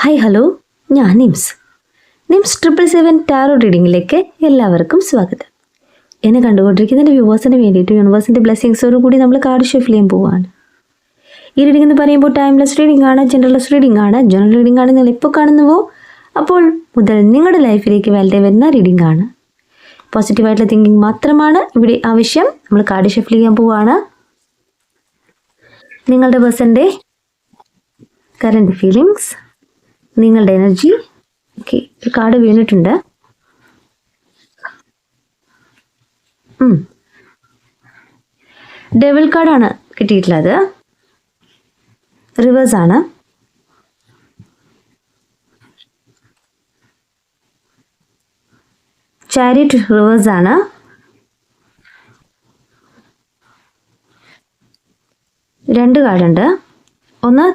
Hi hello ഞാൻ Nims. Nims triple seven tarot റീഡിങ്ങിലേക്ക് എല്ലാവർക്കും സ്വാഗതം. എന്നെ കണ്ടുകൊണ്ടിരിക്കുന്ന എന്റെ വ്യൂവേഴ്സിന് വേണ്ടിയിട്ട് യൂണിവേഴ്സിന്റെ ബ്ലെസ്സിങ്സോടു കൂടി നമ്മൾ കാർഡ് ഷഫിൽ ചെയ്യാൻ പോവുകയാണ് ഈ റീഡിംഗ് എന്ന് പറയുമ്പോൾ ടൈംലെസ് റീഡിംഗ് ആണ് ജനറൽസ് റീഡിംഗ് ആണ് ജനറൽ റീഡിംഗ് ആണ് നിങ്ങൾ ഇപ്പോൾ കാണുന്നുവോ? അപ്പോൾ മുതൽ നിങ്ങളുടെ ലൈഫിലേക്ക് വളരെ വരുന്ന റീഡിംഗ് ആണ്. പോസിറ്റീവായിട്ടുള്ള തിങ്കിങ് മാത്രമാണ് ഇവിടെ ആവശ്യം. നമ്മൾ കാർഡ് ഷെഫിൽ ചെയ്യാൻ പോവുകയാണ് നിങ്ങളുടെ പേഴ്സന്റെ കറണ്ട് ഫീലിങ്സ് നിങ്ങളുടെ എനർജി ഓക്കെ ഒരു കാർഡ് വീണിട്ടുണ്ട്. ഡെവിൾ കാർഡാണ് കിട്ടിയിട്ടുള്ളത്. റിവേഴ്സ് ആണ്. ചാരിറ്റ് റിവേഴ്സ് ആണ്. രണ്ട് കാർഡുണ്ട് ഒന്ന്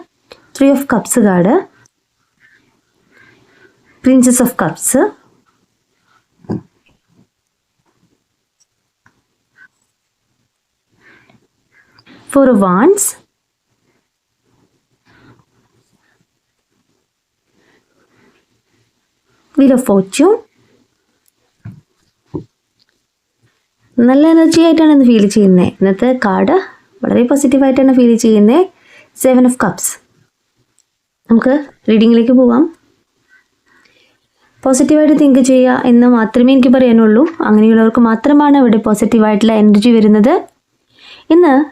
three of cups card princess of cups four wands wheel of fortune നല്ല എനർജി ആയിട്ടാണ് ഇന്ന് ഫീൽ ചെയ്യുന്നത് ഇന്നത്തെ കാർഡ് വളരെ പോസിറ്റീവായിട്ടാണ് ഫീൽ ചെയ്യുന്നത് സെവൻ ഓഫ് കപ്സ് നമുക്ക് റീഡിങ്ങിലേക്ക് പോവാം. പോസിറ്റീവായിട്ട് തിങ്ക് ചെയ്യുക എന്ന് മാത്രമേ എനിക്ക് പറയാനുള്ളൂ. അങ്ങനെയുള്ളവർക്ക് മാത്രമാണ് ഇവിടെ പോസിറ്റീവായിട്ടുള്ള എനർജി വരുന്നത്. ഇന്ന്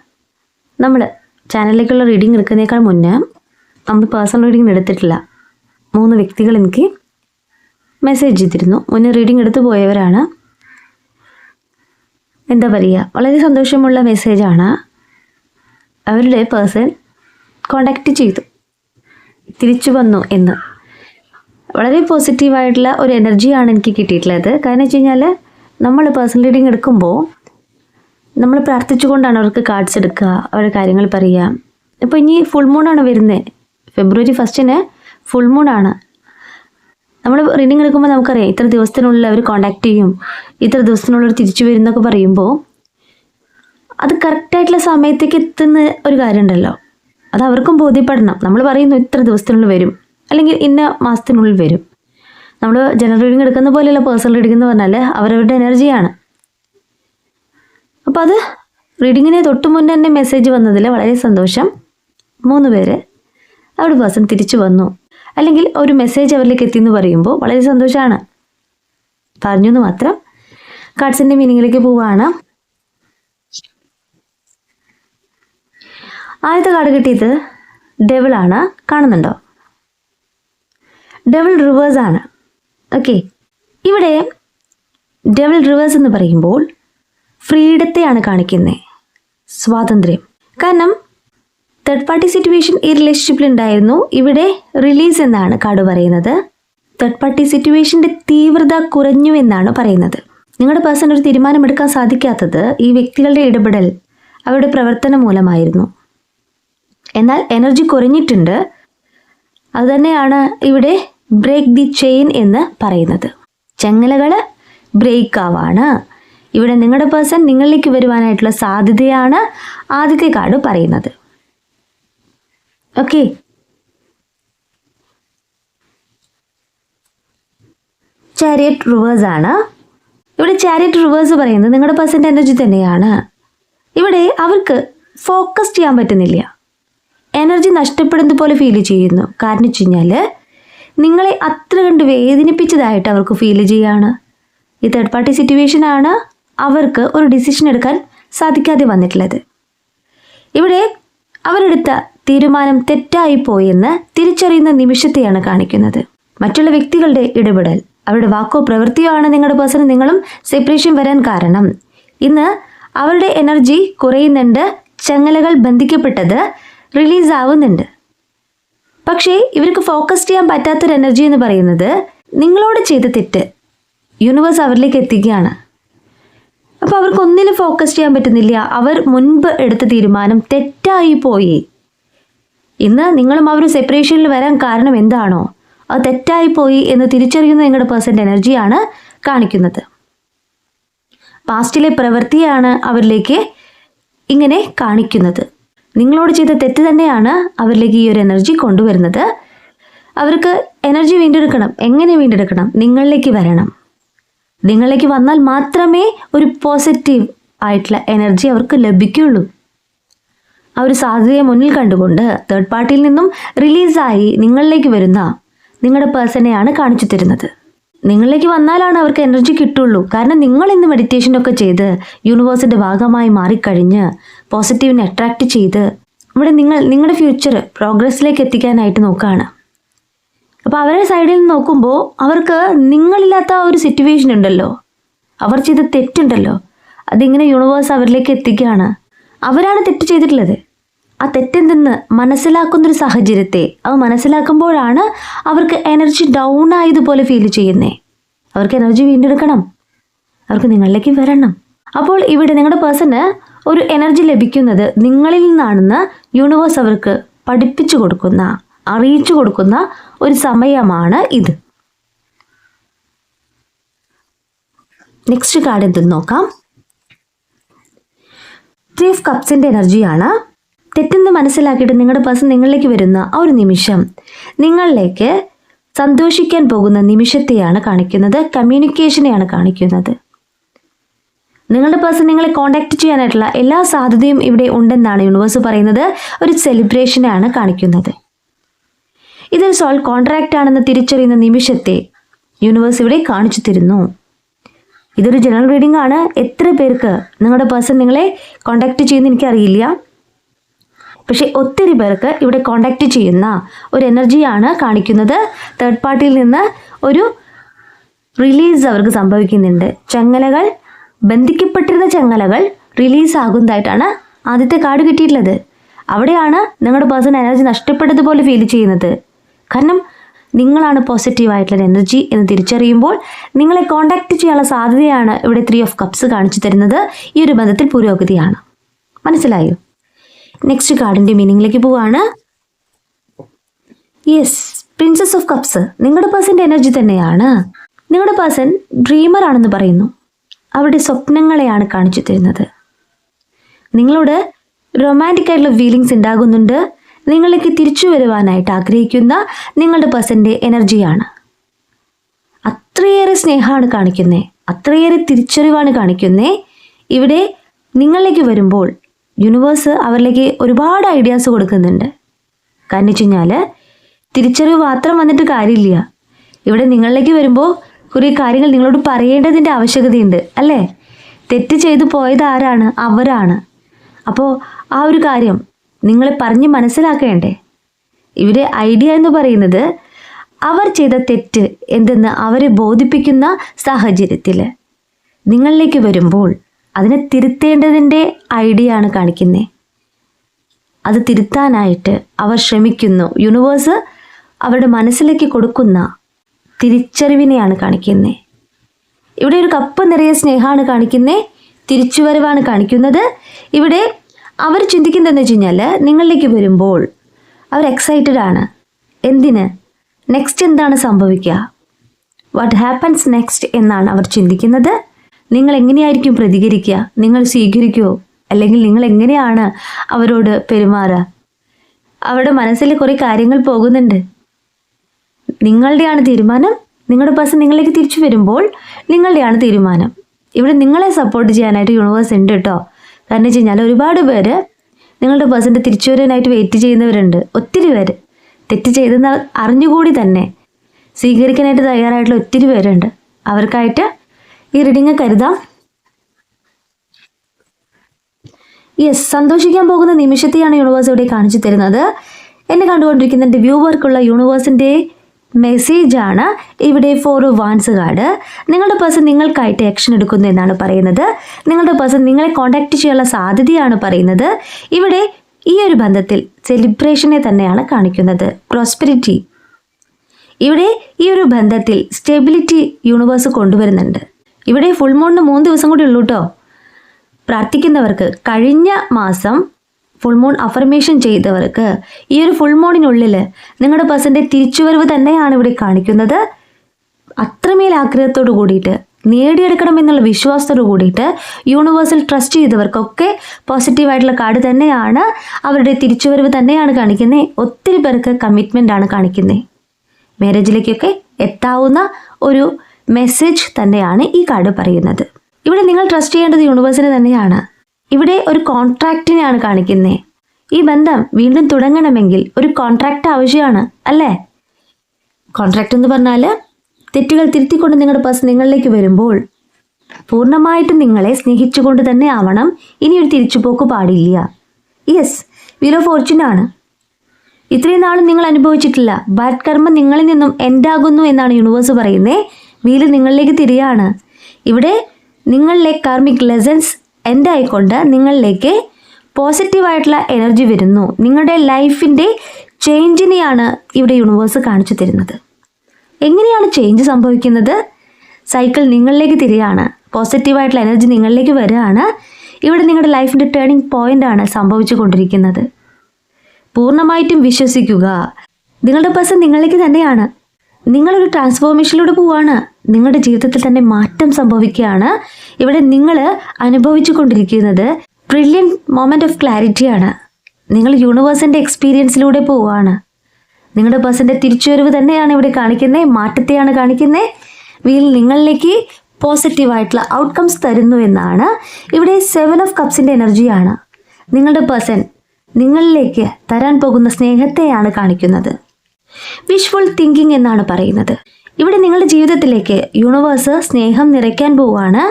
നമ്മൾ ചാനലിലേക്കുള്ള റീഡിംഗ് എടുക്കുന്നതിനേക്കാൾ മുന്നേ നമ്മൾ പേഴ്സണൽ റീഡിംഗ് എടുത്തിട്ടില്ല. മൂന്ന് വ്യക്തികൾ എനിക്ക് മെസ്സേജ് ചെയ്തിരുന്നു. മുന്നേ റീഡിംഗ് എടുത്തു പോയവരാണ്. എന്താ പറയുക? വളരെ സന്തോഷമുള്ള മെസ്സേജാണ് അവരുടെ പേഴ്സൺ കോണ്ടാക്റ്റ് ചെയ്തു. തിരിച്ചു വന്നു എന്ന്. വളരെ പോസിറ്റീവായിട്ടുള്ള ഒരു എനർജിയാണ് എനിക്ക് കിട്ടിയിട്ടുള്ളത്. കാരണം വെച്ച് കഴിഞ്ഞാൽ നമ്മൾ പേഴ്സണൽ റീഡിങ് എടുക്കുമ്പോൾ നമ്മൾ പ്രാർത്ഥിച്ചുകൊണ്ടാണ് അവർക്ക് കാർഡ്സ് എടുക്കുക അവരുടെ കാര്യങ്ങൾ പറയുക. ഇപ്പോൾ ഇനി ഫുൾ മൂണാണ് വരുന്നത് ഫെബ്രുവരി ഫസ്റ്റിന് ഫുൾ മൂണാണ് നമ്മൾ റീഡിങ് എടുക്കുമ്പോൾ നമുക്കറിയാം ഇത്ര ദിവസത്തിനുള്ളിൽ അവർ കോണ്ടാക്ട് ചെയ്യും ഇത്ര ദിവസത്തിനുള്ളിൽ തിരിച്ചു വരുന്നൊക്കെ പറയുമ്പോൾ അത് കറക്റ്റായിട്ടുള്ള സമയത്തേക്ക് എത്തുന്ന ഒരു കാര്യമുണ്ടല്ലോ. അത് അവർക്കും ബോധ്യപ്പെടണം. നമ്മൾ പറയുന്നു ഇത്ര ദിവസത്തിനുള്ളിൽ വരും. അല്ലെങ്കിൽ ഇന്ന മാസത്തിനുള്ളിൽ വരും. നമ്മൾ ജനറൽ റീഡിങ് എടുക്കുന്ന പോലെയല്ല പേഴ്സണൽ റീഡിംഗ് എന്ന് പറഞ്ഞാൽ അവരവരുടെ എനർജിയാണ് അപ്പോൾ അത് റീഡിങ്ങിന് തൊട്ട് മുന്നേ തന്നെ മെസ്സേജ് വന്നതിൽ വളരെ സന്തോഷം. മൂന്ന് പേര് അവിടെ പേഴ്സൺ തിരിച്ചു വന്നു. അല്ലെങ്കിൽ ഒരു മെസ്സേജ് അവരിലേക്ക് എത്തിയെന്ന് പറയുമ്പോൾ വളരെ സന്തോഷമാണ് പറഞ്ഞു എന്ന് മാത്രം കാർഡ്സിന്റെ മീനിങ്ങിലേക്ക് പോവുകയാണ് ആദ്യത്തെ കാർഡ് കിട്ടിയത് ഡെവിളാണ് കാണുന്നുണ്ടോ? ഡെവിൾ റിവേഴ്സ് ആണ്. ഓക്കെ ഇവിടെ ഡബിൾ റിവേഴ്സ് എന്ന് പറയുമ്പോൾ ഫ്രീഡത്തെയാണ് കാണിക്കുന്നത് സ്വാതന്ത്ര്യം. കാരണം തേർഡ് പാർട്ടി സിറ്റുവേഷൻ ഈ റിലേഷൻഷിപ്പിൽ ഉണ്ടായിരുന്നു. ഇവിടെ റിലീസ് എന്നാണ് കാട് പറയുന്നത്. തേർഡ് പാർട്ടി സിറ്റുവേഷന്റെ തീവ്രത കുറഞ്ഞു എന്നാണ് പറയുന്നത്. നിങ്ങളുടെ പേഴ്സൺ ഒരു തീരുമാനമെടുക്കാൻ സാധിക്കാത്തത് ഈ വ്യക്തികളുടെ ഇടപെടൽ അവരുടെ പ്രവർത്തനം മൂലമായിരുന്നു. എന്നാൽ എനർജി കുറഞ്ഞിട്ടുണ്ട്. അതുതന്നെയാണ് ഇവിടെ ബ്രേക്ക് ദി ചെയിൻ എന്ന് പറയുന്നത്. ചങ്ങലകൾ ബ്രേക്ക് ആവാണ്. ഇവിടെ നിങ്ങളുടെ പേഴ്സൺ നിങ്ങളിലേക്ക് വരുവാനായിട്ടുള്ള സാധ്യതയാണ് ആദ്യത്തെ കാർഡ് പറയുന്നത്. ഓക്കെ ചാരിയറ്റ് റിവേഴ്സ് ആണ്. ഇവിടെ ചാരിയറ്റ് റിവേഴ്സ് പറയുന്നത് നിങ്ങളുടെ പേഴ്സന്റെ എനർജി തന്നെയാണ്. ഇവിടെ അവർക്ക് ഫോക്കസ് ചെയ്യാൻ പറ്റുന്നില്ല. എനർജി നഷ്ടപ്പെടുന്നത് പോലെ ഫീൽ ചെയ്യുന്നു. കാരണം വെച്ച് കഴിഞ്ഞാൽ നിങ്ങളെ അത്ര കണ്ട് വേദനിപ്പിച്ചതായിട്ട് അവർക്ക് ഫീൽ ചെയ്യാണ്. ഈ തേർഡ് പാർട്ടി സിറ്റുവേഷനാണ് അവർക്ക് ഒരു ഡിസിഷൻ എടുക്കാൻ സാധിക്കാതെ വന്നിട്ടുള്ളത്. ഇവിടെ അവരെടുത്ത തീരുമാനം തെറ്റായി പോയെന്ന് തിരിച്ചറിയുന്ന നിമിഷത്തെയാണ് കാണിക്കുന്നത്. മറ്റുള്ള വ്യക്തികളുടെ ഇടപെടൽ അവരുടെ വാക്കോ പ്രവൃത്തിയോ ആണ് നിങ്ങളുടെ പേഴ്സൺ നിങ്ങളും സെപ്പറേഷൻ വരാൻ കാരണം. ഇന്ന് അവരുടെ എനർജി കുറയുന്നുണ്ട് ചങ്ങലകൾ ബന്ധിക്കപ്പെട്ടത് റിലീസ് ആവുന്നുണ്ട്. പക്ഷേ ഇവർക്ക് ഫോക്കസ് ചെയ്യാൻ പറ്റാത്തൊരു എനർജി എന്ന് പറയുന്നത് നിങ്ങളോട് ചെയ്ത തെറ്റ്. യൂണിവേഴ്സ് അവരിലേക്ക് എത്തിക്കുകയാണ്. അപ്പോൾ അവർക്ക് ഒന്നിലും ഫോക്കസ് ചെയ്യാൻ പറ്റുന്നില്ല. അവർ മുൻപ് എടുത്ത തീരുമാനം തെറ്റായി പോയി. ഇന്ന് നിങ്ങളും അവരും സെപ്പറേഷനിൽ വരാൻ കാരണം എന്താണോ? അത് തെറ്റായി പോയി എന്ന് തിരിച്ചറിയുന്ന നിങ്ങളുടെ പേഴ്സന്റെ എനർജിയാണ് കാണിക്കുന്നത്. പാസ്റ്റിലെ പ്രവൃത്തിയാണ് അവരിലേക്ക് ഇങ്ങനെ കാണിക്കുന്നത്. നിങ്ങളോട് ചെയ്ത തെറ്റ് തന്നെയാണ് അവരിലേക്ക് ഈ ഒരു എനർജി കൊണ്ടുവരുന്നത്. അവർക്ക് എനർജി വീണ്ടെടുക്കണം. എങ്ങനെ വീണ്ടെടുക്കണം? നിങ്ങളിലേക്ക് വരണം. നിങ്ങളിലേക്ക് വന്നാൽ മാത്രമേ ഒരു പോസിറ്റീവ് ആയിട്ടുള്ള എനർജി അവർക്ക് ലഭിക്കുള്ളൂ ആ ഒരു സാധ്യതയെ മുന്നിൽ കണ്ടുകൊണ്ട് തേർഡ് പാർട്ടിയിൽ നിന്നും റിലീസായി നിങ്ങളിലേക്ക് വരുന്ന നിങ്ങളുടെ പേഴ്സണെയാണ് കാണിച്ചു തരുന്നത്. നിങ്ങളിലേക്ക് വന്നാലാണ് അവർക്ക് എനർജി കിട്ടുള്ളൂ. കാരണം നിങ്ങൾ ഇന്ന് മെഡിറ്റേഷനൊക്കെ ചെയ്ത് യൂണിവേഴ്സിന്റെ ഭാഗമായി മാറിക്കഴിഞ്ഞ് പോസിറ്റീവിനെ അട്രാക്റ്റ് ചെയ്ത് ഇവിടെ നിങ്ങൾ നിങ്ങളുടെ ഫ്യൂച്ചർ പ്രോഗ്രസ്സിലേക്ക് എത്തിക്കാനായിട്ട് നോക്കുകയാണ് അപ്പോൾ അവരുടെ സൈഡിൽ നിന്ന് നോക്കുമ്പോൾ അവർക്ക് നിങ്ങളില്ലാത്ത ഒരു സിറ്റുവേഷൻ ഉണ്ടല്ലോ. അവർ ചെയ്ത തെറ്റുണ്ടല്ലോ. അതിങ്ങനെ യൂണിവേഴ്സ് അവരിലേക്ക് എത്തിക്കുകയാണ്. അവരാണ് തെറ്റ് ചെയ്തിട്ടുള്ളത്. ആ തെറ്റെന്തെന്ന് മനസ്സിലാക്കുന്നൊരു സാഹചര്യത്തെ അത് മനസ്സിലാക്കുമ്പോഴാണ് അവർക്ക് എനർജി ഡൗൺ ആയതുപോലെ ഫീൽ ചെയ്യുന്നേ. അവർക്ക് എനർജി വീണ്ടെടുക്കണം. അവർക്ക് നിങ്ങളിലേക്ക് വരണം. അപ്പോൾ ഇവിടെ നിങ്ങളുടെ പേഴ്സണ് ഒരു എനർജി ലഭിക്കുന്നത് നിങ്ങളിൽ നിന്നാണെന്ന് യൂണിവേഴ്സ് അവർക്ക് പഠിപ്പിച്ചു കൊടുക്കുന്ന അറിയിച്ചു കൊടുക്കുന്ന ഒരു സമയമാണ് ഇത്. നെക്സ്റ്റ് കാർഡ് എന്തെന്ന് നോക്കാം? ത്രീ ഓഫ് കപ്സിന്റെ എനർജിയാണ്. തെറ്റെന്ന് മനസ്സിലാക്കിയിട്ട് നിങ്ങളുടെ പേഴ്സൺ നിങ്ങളിലേക്ക് വരുന്ന ആ ഒരു നിമിഷം നിങ്ങളിലേക്ക് സന്തോഷിക്കാൻ പോകുന്ന നിമിഷത്തെയാണ് കാണിക്കുന്നത് കമ്മ്യൂണിക്കേഷനെയാണ് കാണിക്കുന്നത്. നിങ്ങളുടെ പേഴ്സൺ നിങ്ങളെ കോണ്ടാക്ട് ചെയ്യാനായിട്ടുള്ള എല്ലാ സാധ്യതയും ഇവിടെ ഉണ്ടെന്നാണ് യൂണിവേഴ്സ് പറയുന്നത്. ഒരു സെലിബ്രേഷനാണ് കാണിക്കുന്നത്. ഇതൊരു സോൾ കോൺട്രാക്റ്റ് ആണെന്ന് തിരിച്ചറിയുന്ന നിമിഷത്തെ യൂണിവേഴ്സ് ഇവിടെ കാണിച്ചു തരുന്നു. ഇതൊരു ജനറൽ റീഡിംഗ് ആണ്. എത്ര പേർക്ക് നിങ്ങളുടെ പേഴ്സൺ നിങ്ങളെ കോണ്ടാക്ട് ചെയ്യുന്ന എനിക്കറിയില്ല. പക്ഷേ ഒത്തിരി പേർക്ക് ഇവിടെ കോണ്ടാക്ട് ചെയ്യുന്ന ഒരു എനർജിയാണ് കാണിക്കുന്നത്. തേർഡ് പാർട്ടിയിൽ നിന്ന് ഒരു റിലീസ് അവർക്ക് സംഭവിക്കുന്നുണ്ട്. ചങ്ങലകൾ ബന്ധിക്കപ്പെട്ടിരുന്ന ചങ്ങലകൾ റിലീസ് ആകുന്നതായിട്ടാണ് ആദ്യത്തെ കാർഡ് കിട്ടിയിട്ടുള്ളത്. അവിടെയാണ് നിങ്ങളുടെ പേഴ്സൺ എനർജി നഷ്ടപ്പെട്ടതുപോലെ ഫീൽ ചെയ്യുന്നത്. കാരണം നിങ്ങളാണ് പോസിറ്റീവ് ആയിട്ടുള്ള എനർജി എന്ന് തിരിച്ചറിയുമ്പോൾ നിങ്ങളെ കോണ്ടാക്ട് ചെയ്യാനുള്ള സാധ്യതയാണ് ഇവിടെ ത്രീ ഓഫ് കപ്സ് കാണിച്ചു തരുന്നത്. ഈ ഒരു ബന്ധത്തിൽ പുരോഗതിയാണ്. മനസ്സിലായോ? നെക്സ്റ്റ് കാർഡിന്റെ മീനിങ്ങിലേക്ക് പോവാണ്. യെസ് പ്രിൻസസ് ഓഫ് കപ്സ് നിങ്ങളുടെ പേഴ്സന്റെ എനർജി തന്നെയാണ്. നിങ്ങളുടെ പേഴ്സൺ ഡ്രീമർ ആണെന്ന് പറയുന്നു. അവരുടെ സ്വപ്നങ്ങളെയാണ് കാണിച്ചു തരുന്നത്. നിങ്ങളോട് റൊമാന്റിക് ആയിട്ടുള്ള ഫീലിങ്സ് ഉണ്ടാകുന്നുണ്ട്. നിങ്ങളിലേക്ക് തിരിച്ചു വരുവാനായിട്ട് ആഗ്രഹിക്കുന്ന നിങ്ങളുടെ പേഴ്സന്റെ എനർജിയാണ് അത്രയേറെ സ്നേഹമാണ് കാണിക്കുന്നത് അത്രയേറെ തിരിച്ചറിവാണ് കാണിക്കുന്നത് ഇവിടെ നിങ്ങളിലേക്ക് വരുമ്പോൾ യൂണിവേഴ്സ് അവരിലേക്ക് ഒരുപാട് ഐഡിയാസ് കൊടുക്കുന്നുണ്ട്. കാരണം വെച്ച് കഴിഞ്ഞാൽ തിരിച്ചറിവ് മാത്രം വന്നിട്ട് കാര്യമില്ല. ഇവിടെ നിങ്ങളിലേക്ക് വരുമ്പോൾ കുറേ കാര്യങ്ങൾ നിങ്ങളോട് പറയേണ്ടതിന്റെ ആവശ്യകതയുണ്ട് അല്ലേ? തെറ്റ് ചെയ്തു പോയത് ആരാണ്? അവരാണ്. അപ്പോൾ ആ ഒരു കാര്യം നിങ്ങളെ പറഞ്ഞ് മനസ്സിലാക്കേണ്ടേ? ഇവരെ ഐഡിയ എന്ന് പറയുന്നത് അവർ ചെയ്ത തെറ്റ് എന്തെന്ന് അവരെ ബോധിപ്പിക്കുന്ന സാഹചര്യത്തിൽ നിങ്ങളിലേക്ക് വരുമ്പോൾ അതിനെ തിരുത്തേണ്ടതിന്റെ ഐഡിയ ആണ് കാണിക്കുന്നത് അത് തിരുത്താനായിട്ട് അവർ ശ്രമിക്കുന്നു. യൂണിവേഴ്സ് അവരുടെ മനസ്സിലേക്ക് കൊടുക്കുന്ന തിരിച്ചറിവിനെയാണ് കാണിക്കുന്നത്. ഇവിടെ ഒരു കപ്പ് നിറയെ സ്നേഹമാണ് കാണിക്കുന്നത്. തിരിച്ചുവരവാണ് കാണിക്കുന്നത്. ഇവിടെ അവർ ചിന്തിക്കുന്നതെന്ന് വെച്ച് കഴിഞ്ഞാൽ നിങ്ങളിലേക്ക് വരുമ്പോൾ അവർ എക്സൈറ്റഡ് ആണ്. എന്തിന്? നെക്സ്റ്റ് എന്താണ് സംഭവിക്കുക? വാട്ട് ഹാപ്പൻസ് നെക്സ്റ്റ് എന്നാണ് അവർ ചിന്തിക്കുന്നത്. നിങ്ങൾ എങ്ങനെയായിരിക്കും പ്രതികരിക്കുക? നിങ്ങൾ സ്വീകരിക്കുമോ അല്ലെങ്കിൽ നിങ്ങൾ എങ്ങനെയാണ് അവരോട് പെരുമാറുക? അവരുടെ മനസ്സിൽ കുറേ കാര്യങ്ങൾ പോകുന്നുണ്ട്. നിങ്ങളുടെയാണ് തീരുമാനം. നിങ്ങളുടെ പേഴ്സൺ നിങ്ങളിലേക്ക് തിരിച്ചു വരുമ്പോൾ നിങ്ങളുടെയാണ് തീരുമാനം. ഇവിടെ നിങ്ങളെ സപ്പോർട്ട് ചെയ്യാനായിട്ട് യൂണിവേഴ്സ് ഉണ്ട് കേട്ടോ കാരണം വെച്ച് കഴിഞ്ഞാൽ ഒരുപാട് പേര് നിങ്ങളുടെ പേഴ്സന്റെ തിരിച്ചു വരാനായിട്ട് വെയിറ്റ് ചെയ്യുന്നവരുണ്ട്. ഒത്തിരി പേര്. തെറ്റ് ചെയ്തെന്ന് അറിഞ്ഞുകൂടി തന്നെ സ്വീകരിക്കാനായിട്ട് തയ്യാറായിട്ടുള്ള ഒത്തിരി പേരുണ്ട്. അവർക്കായിട്ട് ഈ റീഡിങ് കരുതാം. യെസ് സന്തോഷിക്കാൻ പോകുന്ന നിമിഷത്തെയാണ് യൂണിവേഴ്സ് ഇവിടെ കാണിച്ചു തരുന്നത്. എന്നെ കണ്ടുകൊണ്ടിരിക്കുന്ന എന്റെ വ്യൂവർക്കുള്ള യൂണിവേഴ്സിന്റെ മെസ്സേജാണ് ഇവിടെ ഫോർ വാൻസ് കാർഡ് നിങ്ങളുടെ പേഴ്സൺ നിങ്ങൾക്കായിട്ട് ആക്ഷൻ എടുക്കുന്നു എന്നാണ് പറയുന്നത്. നിങ്ങളുടെ പേഴ്സൺ നിങ്ങളെ കോൺടാക്റ്റ് ചെയ്യാനുള്ള സാധ്യതയാണ് പറയുന്നത്. ഇവിടെ ഈ ഒരു ബന്ധത്തിൽ സെലിബ്രേഷനെ തന്നെയാണ് കാണിക്കുന്നത്. പ്രോസ്പെരിറ്റി ഇവിടെ ഈ ഒരു ബന്ധത്തിൽ സ്റ്റെബിലിറ്റി യൂണിവേഴ്സ് കൊണ്ടുവരുന്നുണ്ട്. ഇവിടെ ഫുൾ മൂണിന് മൂന്ന് ദിവസം കൂടി ഉള്ളൂ കേട്ടോ പ്രാർത്ഥിക്കുന്നവർക്ക് കഴിഞ്ഞ മാസം ഫുൾ മൂൺ അഫർമേഷൻ ചെയ്തവർക്ക് ഈ ഒരു ഫുൾ മൂണിനുള്ളിൽ നിങ്ങളുടെ പേഴ്സന്റെ തിരിച്ചുവരവ് തന്നെയാണ് ഇവിടെ കാണിക്കുന്നത്. അത്രമേൽ ആഗ്രഹത്തോട് കൂടിയിട്ട് നേടിയെടുക്കണം എന്നുള്ള വിശ്വാസത്തോട് കൂടിയിട്ട് യൂണിവേഴ്സൽ ട്രസ്റ്റ് ചെയ്തവർക്കൊക്കെ പോസിറ്റീവായിട്ടുള്ള കാർഡ് തന്നെയാണ് അവരുടെ തിരിച്ചുവരവ് തന്നെയാണ് കാണിക്കുന്നത് ഒത്തിരി പേർക്ക് കമ്മിറ്റ്മെന്റ് ആണ് കാണിക്കുന്നത് മാരേജിലേക്കൊക്കെ എത്താവുന്ന ഒരു മെസ്സേജ് തന്നെയാണ് ഈ കാർഡ് പറയുന്നത്. ഇവിടെ നിങ്ങൾ ട്രസ്റ്റ് ചെയ്യേണ്ടത് യൂണിവേഴ്സിനെ തന്നെയാണ്. ഇവിടെ ഒരു കോൺട്രാക്റ്റിനെയാണ് കാണിക്കുന്നത് ഈ ബന്ധം വീണ്ടും തുടങ്ങണമെങ്കിൽ ഒരു കോൺട്രാക്റ്റ് ആവശ്യമാണ് അല്ലേ? കോൺട്രാക്റ്റ് എന്ന് പറഞ്ഞാൽ തെറ്റുകൾ തിരുത്തിക്കൊണ്ട് നിങ്ങളുടെ പേഴ്സൺ നിങ്ങളിലേക്ക് വരുമ്പോൾ പൂർണമായിട്ടും നിങ്ങളെ സ്നേഹിച്ചുകൊണ്ട് തന്നെ ആവണം. ഇനി ഒരു തിരിച്ചുപോക്ക് പാടില്ല. യെസ് വീൽ ഓഫ് ഫോർച്യൂൺ ആണ്. ഇത്രയും നാളും നിങ്ങൾ അനുഭവിച്ചിട്ടില്ല. ബാഡ് കർമ്മം നിങ്ങളിൽ നിന്നും എൻഡാകുന്നു എന്നാണ് യൂണിവേഴ്സ് പറയുന്നത് വീൽ നിങ്ങളിലേക്ക് തിരിയാണ്. ഇവിടെ നിങ്ങളിലെ കാർമിക് ലെസൺസ് എൻഡായിക്കൊണ്ട് നിങ്ങളിലേക്ക് പോസിറ്റീവായിട്ടുള്ള എനർജി വരുന്നു? നിങ്ങളുടെ ലൈഫിന്റെ ചേഞ്ചിനെയാണ് ഇവിടെ യൂണിവേഴ്സ് കാണിച്ചു തരുന്നത്. എങ്ങനെയാണ് ചേഞ്ച് സംഭവിക്കുന്നത്? സൈക്കിൾ നിങ്ങളിലേക്ക് തിരികെയാണ് പോസിറ്റീവായിട്ടുള്ള എനർജി നിങ്ങളിലേക്ക് വരികയാണ്. ഇവിടെ നിങ്ങളുടെ ലൈഫിന്റെ ടേണിംഗ് പോയിന്റ് ആണ് സംഭവിച്ചു കൊണ്ടിരിക്കുന്നത്. പൂർണമായിട്ടും വിശ്വസിക്കുക. നിങ്ങളുടെ പേഴ്സൺ നിങ്ങളിലേക്ക് തന്നെയാണ്. നിങ്ങളൊരു ട്രാൻസ്ഫോർമേഷനിലൂടെ പോവാണ്. നിങ്ങളുടെ ജീവിതത്തിൽ തന്നെ മാറ്റം സംഭവിക്കുകയാണ്. ഇവിടെ നിങ്ങൾ അനുഭവിച്ചു കൊണ്ടിരിക്കുന്നത് ബ്രില്യൻ മൊമെന്റ് ഓഫ് ക്ലാരിറ്റിയാണ് നിങ്ങൾ യൂണിവേഴ്സിന്റെ എക്സ്പീരിയൻസിലൂടെ പോവുകയാണ് നിങ്ങളുടെ പേഴ്സന്റെ തിരിച്ചുവരവ് തന്നെയാണ് ഇവിടെ കാണിക്കുന്നത് മാറ്റത്തെയാണ് കാണിക്കുന്നത് വീൽ നിങ്ങളിലേക്ക് പോസിറ്റീവായിട്ടുള്ള ഔട്ട്കംസ് തരുന്നു എന്നാണ്. ഇവിടെ സെവൻ ഓഫ് കപ്സിന്റെ എനർജിയാണ് നിങ്ങളുടെ പേഴ്സൺ നിങ്ങളിലേക്ക് തരാൻ പോകുന്ന സ്നേഹത്തെയാണ് കാണിക്കുന്നത്. വിഷ്വൽ തിങ്കിങ് എന്നാണ് പറയുന്നത്. ഇവിടെ നിങ്ങളുടെ ജീവിതത്തിലേക്ക് യൂണിവേഴ്സ് സ്നേഹം നിറയ്ക്കാൻ പോവുകയാണ്.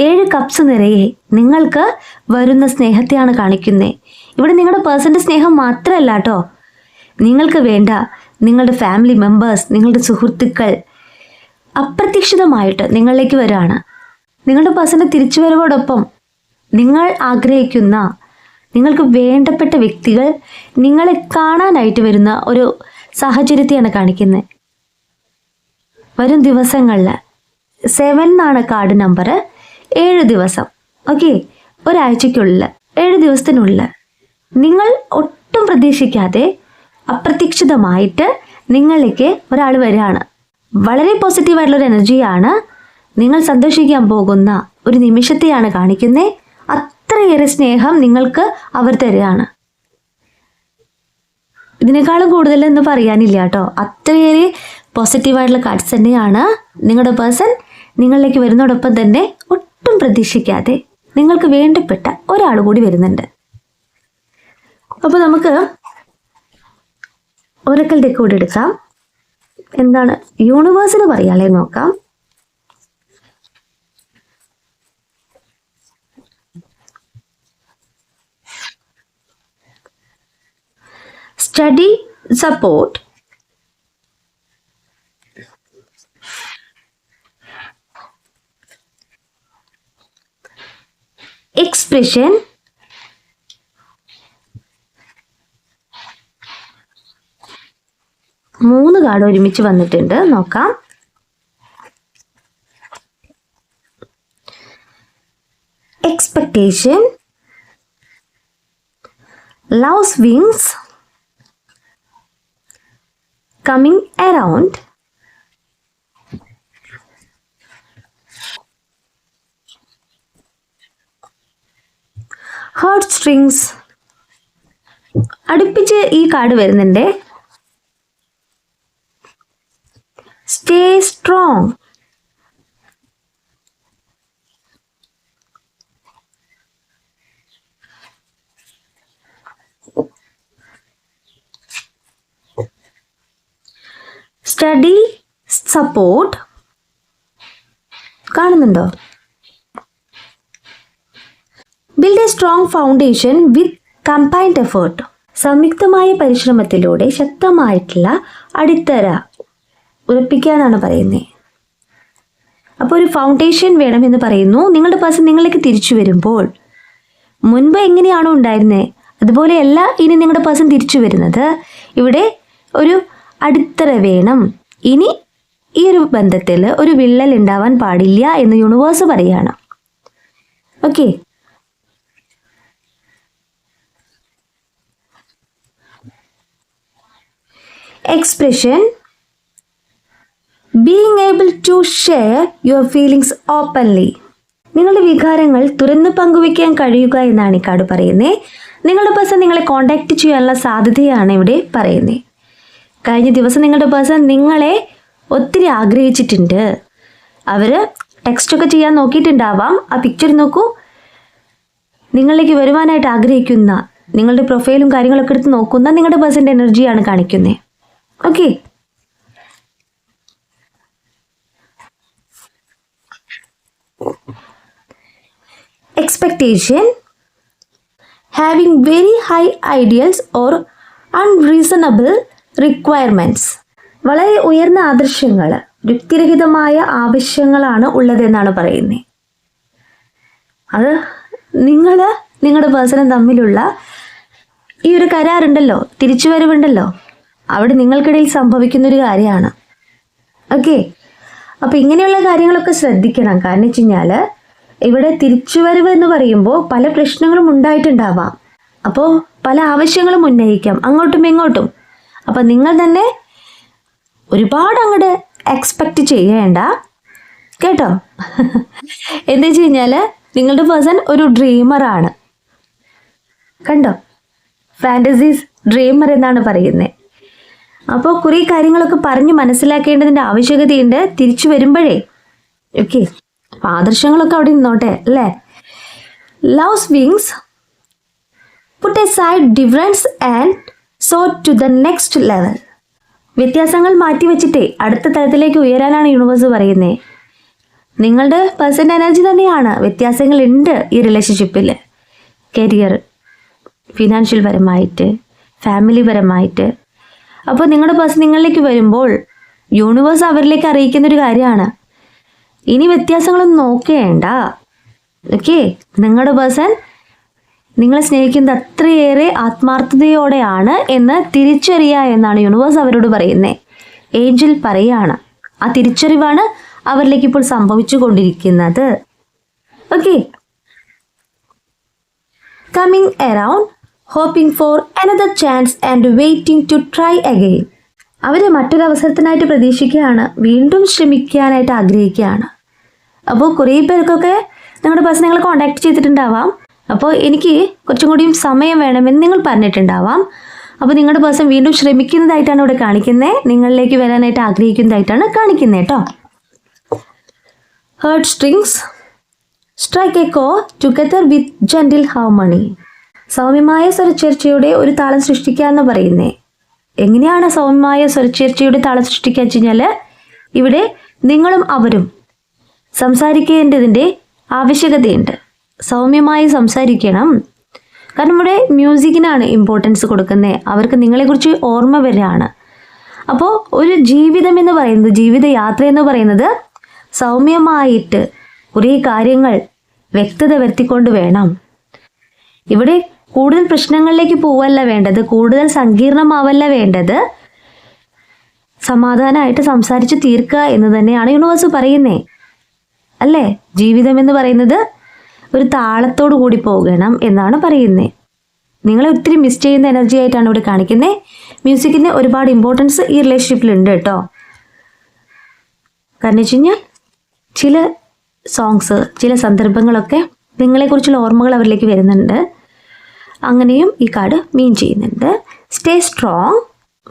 ഏഴ് കപ്സ് നിറയെ നിങ്ങൾക്ക് വരുന്ന സ്നേഹത്തെയാണ് കാണിക്കുന്നത്. ഇവിടെ നിങ്ങളുടെ പേഴ്സന്റെ സ്നേഹം മാത്രമല്ല കേട്ടോ. നിങ്ങൾക്ക് വേണ്ട നിങ്ങളുടെ ഫാമിലി മെമ്പേഴ്സ് നിങ്ങളുടെ സുഹൃത്തുക്കൾ അപ്രതീക്ഷിതമായിട്ട് നിങ്ങളിലേക്ക് വരികയാണ്. നിങ്ങളുടെ പേഴ്സന്റെ തിരിച്ചുവരവോടൊപ്പം നിങ്ങൾ ആഗ്രഹിക്കുന്ന നിങ്ങൾക്ക് വേണ്ടപ്പെട്ട വ്യക്തികൾ നിങ്ങളെ കാണാനായിട്ട് വരുന്ന ഒരു സാഹചര്യത്തെയാണ് കാണിക്കുന്നത്. വരും ദിവസങ്ങളിൽ സെവൻ എന്നാണ് കാർഡ് നമ്പർ ഏഴ് ദിവസം. ഓക്കെ ഒരാഴ്ചയ്ക്കുള്ളിൽ ഏഴ് ദിവസത്തിനുള്ളിൽ നിങ്ങൾ ഒട്ടും പ്രതീക്ഷിക്കാതെ അപ്രതീക്ഷിതമായിട്ട് നിങ്ങളിലേക്ക് ഒരാൾ വരികയാണ്. വളരെ പോസിറ്റീവായിട്ടുള്ളൊരു എനർജിയാണ് നിങ്ങൾ സന്തോഷിക്കാൻ പോകുന്ന ഒരു നിമിഷത്തെയാണ് കാണിക്കുന്നത്. അത്രയേറെ സ്നേഹം നിങ്ങൾക്ക് അവർ തരികയാണ്. ഇതിനേക്കാളും കൂടുതൽ എന്ന് പറയാനില്ല കേട്ടോ. അത്രയേറെ പോസിറ്റീവായിട്ടുള്ള കാർഡ്സ് തന്നെയാണ് നിങ്ങളുടെ പേഴ്സൺ നിങ്ങളിലേക്ക് വരുന്നതോടൊപ്പം തന്നെ ഒട്ടും പ്രതീക്ഷിക്കാതെ നിങ്ങൾക്ക് വേണ്ടപ്പെട്ട ഒരാൾ കൂടി വരുന്നുണ്ട്. അപ്പോൾ നമുക്ക് ഒരക്കൽ ഡെക്ക് കൂടി എടുക്കാം. എന്താണ് യൂണിവേഴ്സിന് പറയാളെ നോക്കാം. Study സപ്പോർട്ട് എക്സ്പ്രഷൻ മൂന്ന് കാർഡ് ഒരുമിച്ച് വന്നിട്ടുണ്ട്. നോക്കാം. Expectation love wings coming around. Heart strings അടുപ്പിച്ച് ഈ കാർഡ് വരുന്നുണ്ട്. സ്റ്റേ സ്ട്രോങ് സ്റ്റഡി സപ്പോർട്ട് കാണുന്നുണ്ടോ? Build a strong foundation with combined effort സംയുക്തമായ പരിശ്രമത്തിലൂടെ ശക്തമായിട്ടുള്ള അടിത്തറ ഉറപ്പിക്കാനാണ് പറയുന്നത് അപ്പോൾ ഒരു ഫൗണ്ടേഷൻ വേണമെന്ന് പറയുന്നു. നിങ്ങളുടെ പേഴ്സൺ നിങ്ങളിലേക്ക് തിരിച്ചു വരുമ്പോൾ മുൻപ് എങ്ങനെയാണോ ഉണ്ടായിരുന്നത് അതുപോലെയല്ല ഇനി നിങ്ങളുടെ പേഴ്സൺ തിരിച്ചു വരുന്നത്. ഇവിടെ ഒരു അടിത്തറ വേണം. ഇനി ഈ ഒരു ബന്ധത്തിൽ ഒരു വിള്ളൽ ഉണ്ടാവാൻ പാടില്ല എന്ന് യൂണിവേഴ്സ് പറയാണ്. Okay expression being able to share your feelings openly നിങ്ങളുടെ വികാരങ്ങൾ തുറന്ന് പങ്കുവയ്ക്കാൻ കഴിയുക എന്നാണ് കാർഡ് പറയുന്നത്. നിങ്ങളുടെ പേഴ്സൺ നിങ്ങളെ കോണ്ടാക്ട് ചെയ്യാനുള്ള സാധ്യതയാണ് ഇവിടെ പറയുന്നത്. കഴിഞ്ഞ ദിവസം നിങ്ങളുടെ പേഴ്സൺ നിങ്ങളെ ഒത്തിരി ആഗ്രഹിച്ചിട്ടുണ്ട്. അവർ ടെക്സ്റ്റൊക്കെ ചെയ്യാൻ നോക്കിയിട്ടുണ്ടാവാം. ആ പിക്ചർ നോക്കൂ. നിങ്ങളിലേക്ക് വരുവാനായിട്ട് ആഗ്രഹിക്കുന്ന നിങ്ങളുടെ പ്രൊഫൈലും കാര്യങ്ങളൊക്കെ എടുത്ത് നോക്കുന്ന നിങ്ങളുടെ പേഴ്സന്റെ എനർജിയാണ് കാണിക്കുന്നത് okay expectation having very high ideals or unreasonable requirements. വളരെ ഉയർന്ന ആദർശങ്ങൾ യുക്തിരഹിതമായ ആവശ്യങ്ങളാണ് ഉള്ളതെന്നാണ് പറയുന്നത് അത് നിങ്ങൾ നിങ്ങളുടെ പേഴ്സണും തമ്മിലുള്ള ഈ ഒരു കരാറുണ്ടല്ലോ തിരിച്ചുവരവുണ്ടല്ലോ. അവിടെ നിങ്ങൾക്കിടയിൽ സംഭവിക്കുന്ന ഒരു കാര്യമാണ്. ഓക്കെ അപ്പോൾ ഇങ്ങനെയുള്ള കാര്യങ്ങളൊക്കെ ശ്രദ്ധിക്കണം. കാരണം വെച്ച് കഴിഞ്ഞാൽ ഇവിടെ തിരിച്ചുവരവ് എന്ന് പറയുമ്പോൾ പല പ്രശ്നങ്ങളും ഉണ്ടായിട്ടുണ്ടാവാം. അപ്പോൾ പല ആവശ്യങ്ങളും ഉന്നയിക്കാം. അങ്ങോട്ടും ഇങ്ങോട്ടും. അപ്പോൾ നിങ്ങൾ തന്നെ ഒരുപാട് അങ്ങോട്ട് എക്സ്പെക്റ്റ് ചെയ്യേണ്ട. കേട്ടോ? എന്താ വെച്ച് കഴിഞ്ഞാൽ നിങ്ങളുടെ പേഴ്സൺ ഒരു ഡ്രീമറാണ് കണ്ടോ? ഫാന്റസീസ് ഡ്രീമർ എന്നാണ് പറയുന്നത് അപ്പോൾ കുറേ കാര്യങ്ങളൊക്കെ പറഞ്ഞ് മനസ്സിലാക്കേണ്ടതിന്റെ ആവശ്യകതയുണ്ട്. തിരിച്ചു വരുമ്പോഴേ. ഓക്കെ ആദർശങ്ങളൊക്കെ അവിടെ നിന്നോട്ടെ അല്ലേ? Love swings put aside difference and so to the next level വ്യത്യാസങ്ങൾ മാറ്റിവെച്ചിട്ടേ അടുത്ത തലത്തിലേക്ക് ഉയരാനാണ് യൂണിവേഴ്സ് പറയുന്നത് നിങ്ങളുടെ പേഴ്സന്റെ എനർജി തന്നെയാണ് വ്യത്യാസങ്ങളുണ്ട് ഈ റിലേഷൻഷിപ്പിൽ കരിയർ ഫിനാൻഷ്യൽ പരമായിട്ട് ഫാമിലി പരമായിട്ട്. അപ്പോൾ നിങ്ങളുടെ പേഴ്സൺ നിങ്ങളിലേക്ക് വരുമ്പോൾ യൂണിവേഴ്സ് അവരിലേക്ക് അറിയിക്കുന്ന ഒരു കാര്യമാണ്. ഇനി വ്യത്യാസങ്ങളൊന്നും നോക്കേണ്ട. ഓക്കെ നിങ്ങളുടെ പേഴ്സൺ നിങ്ങളെ സ്നേഹിക്കുന്നത് അത്രയേറെ ആത്മാർത്ഥതയോടെയാണ് എന്ന് തിരിച്ചറിയുക എന്നാണ് യൂണിവേഴ്സ് അവരോട് പറയുന്നത് ഏഞ്ചൽ പറയാണ്. ആ തിരിച്ചറിവാണ് അവരിലേക്ക് ഇപ്പോൾ സംഭവിച്ചു കൊണ്ടിരിക്കുന്നത് okay coming around hoping for another chance and waiting to try again അവരെ മറ്റൊരവസരത്തിനായിട്ട് പ്രതീക്ഷിക്കുകയാണ്. വീണ്ടും ശ്രമിക്കാനായിട്ട് ആഗ്രഹിക്കുകയാണ്. അപ്പോൾ കുറേ പേർക്കൊക്കെ നിങ്ങളുടെ പേഴ്സൺ കോൺടാക്ട് ചെയ്തിട്ടുണ്ടാവാം. അപ്പോൾ എനിക്ക് കുറച്ചും കൂടിയും സമയം വേണമെന്ന് നിങ്ങൾ പറഞ്ഞിട്ടുണ്ടാവാം. അപ്പോൾ നിങ്ങളുടെ പേഴ്സൺ വീണ്ടും ശ്രമിക്കുന്നതായിട്ടാണ് ഇവിടെ കാണിക്കുന്നത്. നിങ്ങളിലേക്ക് വരാനായിട്ട് ആഗ്രഹിക്കുന്നതായിട്ടാണ് കാണിക്കുന്നത് കേട്ടോ. ഹേർട്ട് സ്ട്രിങ്സ് സ്ട്രൈക്ക് എ കോ ടുഗദർ വിത്ത് ജെന്റിൽ ഹാർമണി സൗമ്യമായ സ്വരച്ചേർച്ചയുടെ ഒരു താളം സൃഷ്ടിക്കുക എന്ന് പറയുന്നേ എങ്ങനെയാണ് സൗമ്യമായ സ്വരച്ചേർച്ചയുടെ താളം സൃഷ്ടിക്കുക വെച്ച് കഴിഞ്ഞാൽ ഇവിടെ നിങ്ങളും അവരും സംസാരിക്കേണ്ടതിന്റെ ആവശ്യകതയുണ്ട്. സൗമ്യമായി സംസാരിക്കണം. കാരണം ഇവിടെ മ്യൂസിക്കിനാണ് ഇമ്പോർട്ടൻസ് കൊടുക്കുന്നത് അവർക്ക് നിങ്ങളെക്കുറിച്ച് ഓർമ്മ വരികയാണ് അപ്പോൾ ഒരു ജീവിതം എന്ന് പറയുന്നത് ജീവിതയാത്ര എന്ന് പറയുന്നത് സൗമ്യമായിട്ട് കുറേ കാര്യങ്ങൾ വ്യക്തത വരുത്തിക്കൊണ്ട് വേണം. ഇവിടെ കൂടുതൽ പ്രശ്നങ്ങളിലേക്ക് പോവല്ല വേണ്ടത് കൂടുതൽ സങ്കീർണമാവല്ല വേണ്ടത് സമാധാനമായിട്ട് സംസാരിച്ച് തീർക്കുക എന്ന് തന്നെയാണ് യൂണിവേഴ്സ് പറയുന്നത് അല്ലേ? ജീവിതം എന്ന് പറയുന്നത് ഒരു താളത്തോടു കൂടി പോകണം എന്നാണ് പറയുന്നത് നിങ്ങൾ ഒത്തിരി മിസ് ചെയ്യുന്ന എനർജി ആയിട്ടാണ് ഇവിടെ കാണിക്കുന്നത് മ്യൂസിക്കിന് ഒരുപാട് ഇമ്പോർട്ടൻസ് ഈ റിലേഷൻഷിപ്പിലുണ്ട് കേട്ടോ. കാരണം വെച്ച് കഴിഞ്ഞാൽ ചില സോങ്സ് ചില സന്ദർഭങ്ങളൊക്കെ നിങ്ങളെക്കുറിച്ചുള്ള ഓർമ്മകൾ അവരിലേക്ക് വരുന്നുണ്ട്. അങ്ങനെയും ഈ കാർഡ് മീൻ ചെയ്യുന്നുണ്ട്. Stay strong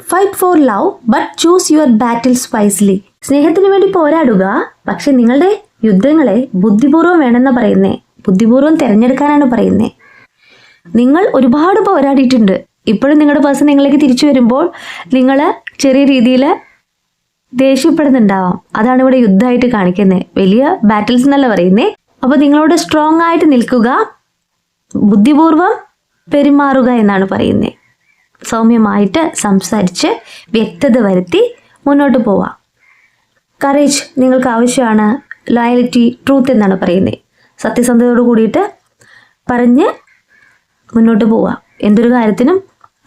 fight for love but choose your battles wisely സ്നേഹത്തിന് വേണ്ടി പോരാടുക പക്ഷെ നിങ്ങളുടെ യുദ്ധങ്ങളെ ബുദ്ധിപൂർവം വേണമെന്ന് പറയുന്നേ. ബുദ്ധിപൂർവം തിരഞ്ഞെടുക്കാനാണ് പറയുന്നത് നിങ്ങൾ ഒരുപാട് പോരാടിയിട്ടുണ്ട്. ഇപ്പോഴും നിങ്ങളുടെ പേഴ്സൺ നിങ്ങളിലേക്ക് തിരിച്ചു വരുമ്പോൾ നിങ്ങൾ ചെറിയ രീതിയിൽ ദേഷ്യപ്പെടുന്നുണ്ടാവാം. അതാണ് ഇവിടെ യുദ്ധമായിട്ട് കാണിക്കുന്നത് വലിയ ബാറ്റിൽസ് എന്നല്ല പറയുന്നത് അപ്പോൾ നിങ്ങളോട് സ്ട്രോങ് ആയിട്ട് നിൽക്കുക ബുദ്ധിപൂർവം പെരുമാറുക എന്നാണ് പറയുന്നത് സൗമ്യമായിട്ട് സംസാരിച്ച് വ്യക്തത വരുത്തി മുന്നോട്ട് പോവാം. കറേജ് നിങ്ങൾക്ക് ആവശ്യമാണ്. ലോയലിറ്റി ട്രൂത്ത് എന്നാണ് പറയുന്നത് സത്യസന്ധതയോട് കൂടിയിട്ട് പറഞ്ഞ് മുന്നോട്ട് പോവുക. എന്തൊരു കാര്യത്തിനും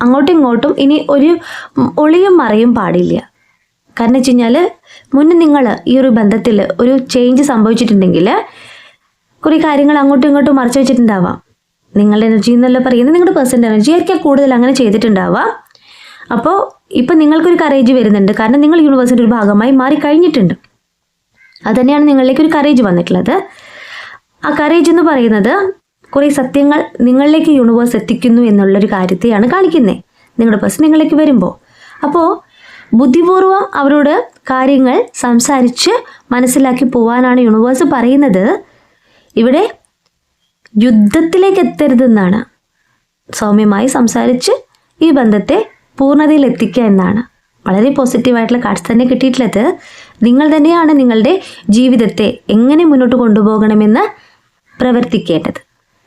അങ്ങോട്ടും ഇങ്ങോട്ടും ഇനി ഒരു ഒളിയും മറയും പാടില്ല. കാരണം വെച്ച് കഴിഞ്ഞാൽ മുന്നേ നിങ്ങൾ ഈ ഒരു ബന്ധത്തിൽ ഒരു ചേഞ്ച് സംഭവിച്ചിട്ടുണ്ടെങ്കിൽ കുറേ കാര്യങ്ങൾ അങ്ങോട്ടും ഇങ്ങോട്ടും മറച്ചു വെച്ചിട്ടുണ്ടാവാം. നിങ്ങളുടെ എനർജി എന്നല്ല പറയുന്നത് നിങ്ങളുടെ പേഴ്സന്റെ എനർജി ആയിരിക്കും കൂടുതൽ അങ്ങനെ ചെയ്തിട്ടുണ്ടാവാം. അപ്പോൾ ഇപ്പം നിങ്ങൾക്കൊരു കറേജ് വരുന്നുണ്ട്. കാരണം നിങ്ങൾ യൂണിവേഴ്സിന്റെ ഒരു ഭാഗമായി മാറി കഴിഞ്ഞിട്ടുണ്ട് അതുതന്നെയാണ് നിങ്ങളിലേക്ക് ഒരു കറേജ് വന്നിട്ടുള്ളത്. ആ കറേജ് എന്ന് പറയുന്നത് കുറേ സത്യങ്ങൾ നിങ്ങളിലേക്ക് യൂണിവേഴ്സ് എത്തിക്കുന്നു എന്നുള്ളൊരു കാര്യത്തെയാണ് കാണിക്കുന്നത് നിങ്ങളുടെ പേഴ്സൺ നിങ്ങളിലേക്ക് വരുമ്പോൾ അപ്പോൾ ബുദ്ധിപൂർവം അവരോട് കാര്യങ്ങൾ സംസാരിച്ച് മനസ്സിലാക്കി പോവാനാണ് യൂണിവേഴ്സ് പറയുന്നത്. ഇവിടെ യുദ്ധത്തിലേക്ക് എത്തരുതെന്നാണ്. സൗമ്യമായി സംസാരിച്ച് ഈ ബന്ധത്തെ പൂർണതയിൽ എത്തിക്കുക എന്നാണ്. വളരെ പോസിറ്റീവായിട്ടുള്ള കാർഡ്സ് തന്നെ കിട്ടിയിട്ടുള്ളത്. നിങ്ങൾ തന്നെയാണ് നിങ്ങളുടെ ജീവിതത്തെ എങ്ങനെ മുന്നോട്ട് കൊണ്ടുപോകണമെന്ന് പ്രവർത്തിക്കേണ്ടത്.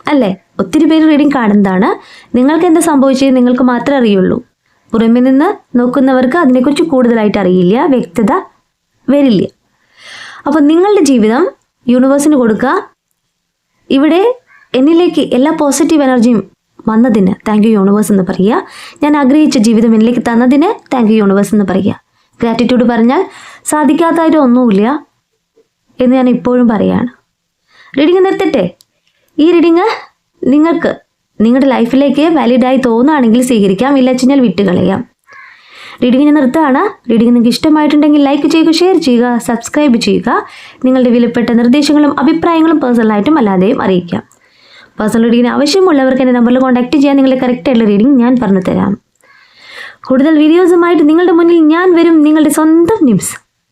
അല്ലേ? ഒത്തിരി പേര് റീഡിങ് കാണുന്നതാണ്. നിങ്ങൾക്ക് എന്താ സംഭവിച്ചത് നിങ്ങൾക്ക് മാത്രമേ അറിയുള്ളൂ. പുറമെ നിന്ന് നോക്കുന്നവർക്ക് അതിനെക്കുറിച്ച് കൂടുതലായിട്ട് അറിയില്ല വ്യക്തത വരില്ല. അപ്പോൾ നിങ്ങളുടെ ജീവിതം യൂണിവേഴ്സിന് കൊടുക്കുക. ഇവിടെ എന്നിലേക്ക് എല്ലാ പോസിറ്റീവ് എനർജിയും വന്നതിന് താങ്ക് യു യൂണിവേഴ്സ് എന്ന് പറയുക. ഞാൻ ആഗ്രഹിച്ച ജീവിതം എന്നിലേക്ക് തന്നതിന് താങ്ക് യു യൂണിവേഴ്സ് എന്ന് പറയുക. ഗ്രാറ്റിറ്റ്യൂഡ് പറഞ്ഞാൽ സാധിക്കാത്തതായിട്ട് എന്ന് ഞാൻ ഇപ്പോഴും പറയാണ് റീഡിങ് നിർത്തട്ടെ? ഈ റീഡിങ് നിങ്ങൾക്ക് നിങ്ങളുടെ ലൈഫിലേക്ക് വാലിഡായി തോന്നുകയാണെങ്കിൽ സ്വീകരിക്കാം. ഇല്ല വെച്ചാൽ വിട്ടുകളയാം റീഡിങ്ങിന് നിർത്തുകയാണ്. റീഡിംഗ് നിങ്ങൾക്ക് ഇഷ്ടമായിട്ടുണ്ടെങ്കിൽ ലൈക്ക് ചെയ്യുക ഷെയർ ചെയ്യുക സബ്സ്ക്രൈബ് ചെയ്യുക. നിങ്ങളുടെ വിലപ്പെട്ട നിർദ്ദേശങ്ങളും അഭിപ്രായങ്ങളും പേഴ്സണലായിട്ടും അല്ലാതെയും അറിയിക്കാം. പേഴ്സണൽ റീഡിങ്ങിന് ആവശ്യമുള്ളവർക്ക് എന്റെ നമ്പറിൽ കോൺടാക്ട് ചെയ്യാൻ നിങ്ങളുടെ കറക്റ്റായിട്ടുള്ള റീഡിംഗ് ഞാൻ പറഞ്ഞു തരാം കൂടുതൽ വീഡിയോസുമായിട്ട് നിങ്ങളുടെ മുന്നിൽ ഞാൻ വരും. നിങ്ങളുടെ സ്വന്തം നിംസ്